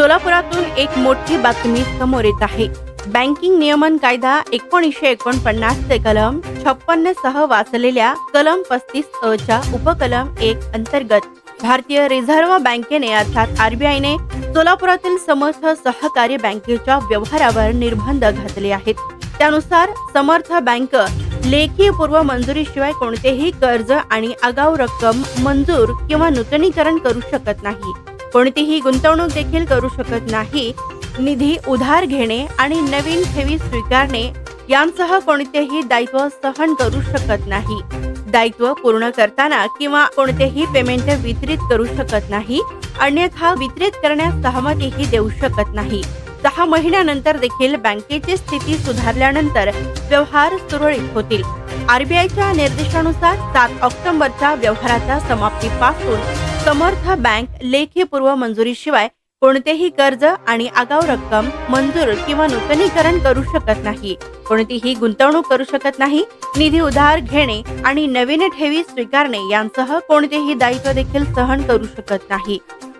सोलापुरातून एक मोठी बातमी समोर येत आहे. बँकिंग नियमन कायदा एकोणीसशे एकोणपन्नासचे कलम छप्पन्न सह वाचलेल्या कलम पस्तीस अ च्या उपकलम एक अंतर्गत भारतीय रिझर्व्ह बँकेने अर्थात आरबीआयने सोलापुरातील समर्थ सहकारी बँकेच्या व्यवहारावर निर्बंध घातले आहेत. त्यानुसार समर्थ बँक लेखी पूर्व मंजुरीशिवाय कोणतेही कर्ज आणि आगाऊ रक्कम मंजूर किंवा नूतनीकरण करू शकत नाही. कोणतीही गुंतवणूक देखील करू शकत नाही. निधी उधार घेणे आणि नवीन ठेवी स्वीकारणे यांसह कोणतेही दायित्व सहन करू शकत नाही. दायित्व पूर्ण करताना किंवा कोणतेही पेमेंट वितरित करू शकत नाही. अन्यथा वितरित करण्यास सहमतीही देऊ शकत नाही. सहा महिन्यानंतर देखील बँकेची स्थिती सुधारल्यानंतर व्यवहार सुरळीत होतील. आरबीआयच्या निर्देशानुसार सात ऑक्टोबरच्या व्यवहाराच्या समाप्तीपासून समर्थ बँक लेखी पूर्व मंजुरीशिवाय कोणतेही कर्ज आणि आगाऊ रक्कम मंजूर किंवा नूतनीकरण करू शकत नाही. कोणतीही गुंतवणूक करू शकत नाही निधी उधार घेणे आणि नवीन ठेवी स्वीकारणे यांसह कोणतेही दायित्व देखील सहन करू शकत नाही.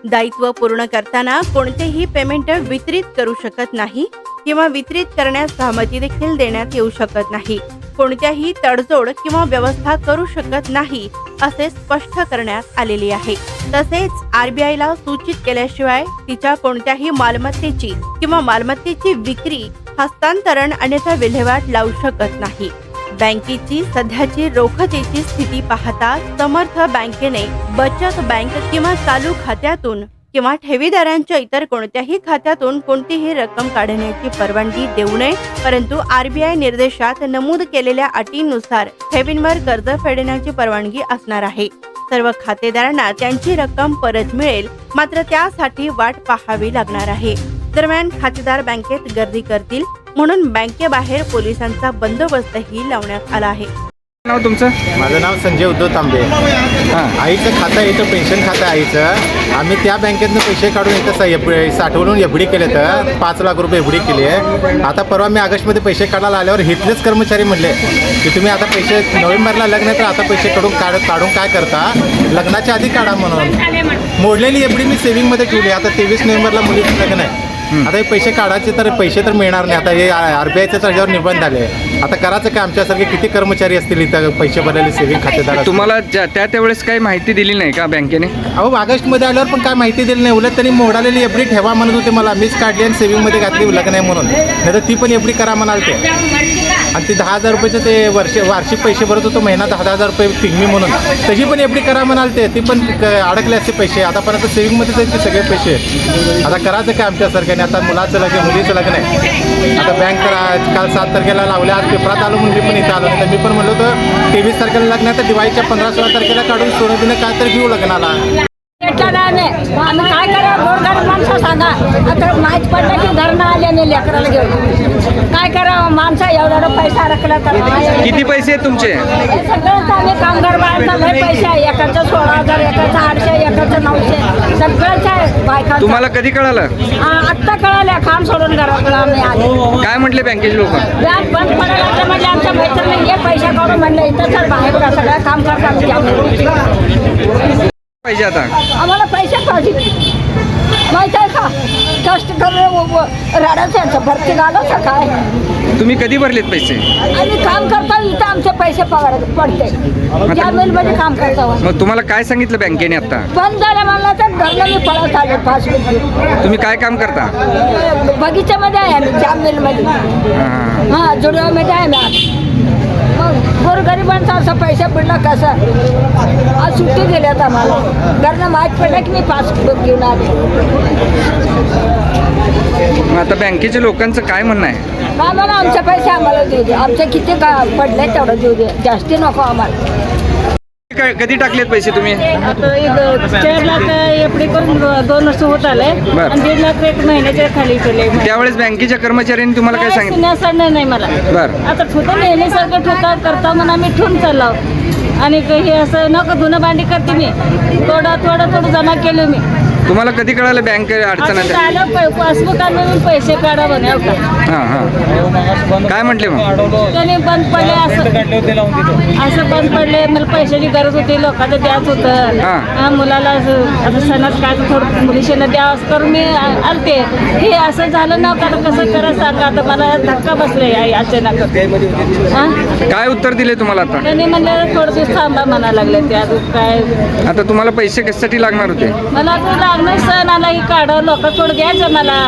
दायित्व पूर्ण करताना कोणतेही पेमेंट वितरित करू शकत नाही किंवा वितरित करण्यास सहमती देखील देण्यात येऊ शकत नाही. कोणत्याही तडजोड किंवा व्यवस्था करू शकत नाही असे स्पष्ट करण्यात आलेले आहे. तसेच आरबीआयला सूचित केल्याशिवाय तिच्या कोणत्याही मालमत्तेची किंवा मालमत्तेची विक्री हस्तांतरण अन्यथा विल्हेवाट लावू शकत नाही. बँकेची सध्याची रोखतेची स्थिती पाहता समर्थ बँकेने बचत बँक किंवा चालू खात्यातून किंवा ठेवीदारांच्या इतर कोणत्याही खात्यातून कोणतीही रक्कम काढण्याची परवानगी देऊ नये. परंतु आरबीआय निर्देशात नमूद केलेल्या अटींनुसार ठेवींवर कर्ज फेडण्याची परवानगी असणार आहे. सर्व खातेदारांना त्यांची रक्कम परत मिळेल मात्र त्यासाठी वाट पाहावी लागणार आहे. दरम्यान खातेदार बँकेत गर्दी करतील म्हणून बँकेबाहेर पोलिसांचा बंदोबस्तही लावण्यात आला आहे. नाव तुमचं? माझं नाव संजय उद्धव तांबे. आईचं खातं आहे इथं पेन्शन खातं आहे आईचं. आम्ही त्या बँकेतनं पैसे काढून इथं साठवून एफ डी केले तर पाच लाख रुपये एफ डी केली आहे. आता परवा मी ऑगस्टमध्ये पैसे काढायला आल्यावर इथलेच कर्मचारी म्हणले की तुम्ही आता पैसे नोव्हेंबरला लग्न आहे तर आता पैसे काढून काढ काढून काय करता? लग्नाच्या आधी काढा म्हणून. मोडलेली एफ डी मी सेव्हिंगमध्ये ठेवली आता तेवीस नोव्हेंबरला मुलीचं लग्न आहे. आता हे पैसे काढायचे तर पैसे तर मिळणार नाही. आता हे आर बी आयचं त्याच्यावर निर्बंध आले. आता करायचं काय? आमच्यासारखे किती कर्मचारी असतील इथं पैसे भरलेले सेव्हिंग खातेदार तुम्हाला ज्या- त्या त्यावेळेस काही माहिती दिली नाही का बँकेने? अहो ऑगस्टमध्ये आल्यावर पण काय माहिती दिली नाही. उलट त्यांनी मोडालेली एफडी ठेवा म्हणत होते मला. मीच काढली आणि सेव्हिंगमध्ये घातली लग्न आहे म्हणून. नाही तर ती पण एफडी करा म्हणाल ते आणि ते दहा हजार रुपयाचं ते वर्ष वार्षिक पैसे भरत होतो महिना दहा दहा हजार रुपये पिगमी म्हणून. तशी पण एफडी करा म्हणाल ते पण अडकले असते पैसे. आतापर्यंत सेविंगमध्येच आहेत ते सगळे पैसे. आता करायचं काय आमच्यासारख्याने आता मुलाचं लग्न मुलीचं लग्न आहे. आता बँक करा काल सात तारखेला लावल्या आज पेपरात आलो म्हणून मी पण इथं आलो. नाही तर मी पण म्हणलो होतं तेवीस तारखेला लग्न आहे तर दिवाळीच्या पंधरा सोळा तारखेला काढून सोनं बिनं काय तर घेऊ लग्नाला. नाही. आम्ही काय करा गोरगरीब माणसं सांगा. आता माहीत पडलं की धरणं आल्याने लेकराला घेऊन. माणसं एवढा एवढा पैसा रखला तर किती पैसे आहेत तुमचे? आम्ही कामगार लय पैसे आहे. एकाचं सोळा हजार एकाचं आठशे एकाचं नऊशे. आहे बायका तुम्हाला कधी कळालं? आत्ता कळाल्या. काम सोडून घराकडं आम्ही आले. काय म्हटले बँकेचे लोक? व्याज बंद पडायला तर म्हणजे आमच्या मैत्रिणी हे पैसे काढून म्हणलं इथं चल बाहेर सगळं काम करता आम्ही त्यामुळे. पाहिजे आता? आम्हाला पैसे पाहिजे. माहीत आहे का? कष्ट करून राडाचं भरती झालं का काय? तुम्ही कधी भरलेत पैसे? आम्ही काम करता इथं आमचे पैसे पगार पडते. काम करता मग तुम्हाला काय सांगितलं बँकेने आता? बंद झालं म्हणलं तर घरला मी पळत आले पाच मिनिट तुम्ही काय काम करता? बगीच्यामध्ये आहे आम्ही जाम मिलमध्ये हां. हां जुडव्यामध्ये आहे मग गोरगरिबांचा असं पैसे पडलं कसं? आज सुट्टी दिल्यात आम्हाला. घरनं माहीत पडलं की मी पासबुक घेऊन आले. मग आता बँकेच्या लोकांचं काय म्हणणं आहे? आम्हाला आमचे पैसे आम्हाला देऊ दे. आमचे किती का पडले तेवढं देऊ दे. जास्ती नको आम्हाला. काय- कधी टाकलेत पैसे तुम्ही? आता एक चार लाख एफडी करून दोन वर्ष होत आले. बर. आणि दीड लाख एक महिन्याच्या खाली केले. त्यावेळेस बँकेच्या कर्मचाऱ्यांनी तुम्हाला काय सांगितलं? सांगणार नाही मला. बर. आता ठुतं नेहमीसारखं ठुता करता म्हणून आम्ही ठेवून चाललो आणि क- हे असं नको धुणं भांडी करते मी. थोडं थोडं थोडं जमा केलं मी. तुम्हाला कधी कळालं बँक अडचण झालं पासबुक आणून पैसे काढा म्हणे हो का? हां हां. काय म्हटले मग? त्याने बंद पडले असं. असं बंद पडले मला पैशाची गरज होती लोकांचं द्याच होतं. हा. हा, मुलाला असं आता सणात काय तर थोडं मुलीशीला द्यावं असं करून मी आ- आलते. हे असं झालं ना का आता कसं करा सांगा आता मला धक्का बसले या- अचानक. हा? काय उत्तर दिले तुम्हाला आता? त्यांनी म्हणलं थोडं दिवस थांबा म्हणा लागले ते अजून काय आता तुम्हाला पैसे कशासाठी लागणार होते? मला लागणार सण आला ही काढ लोक थोडं द्यायचं मला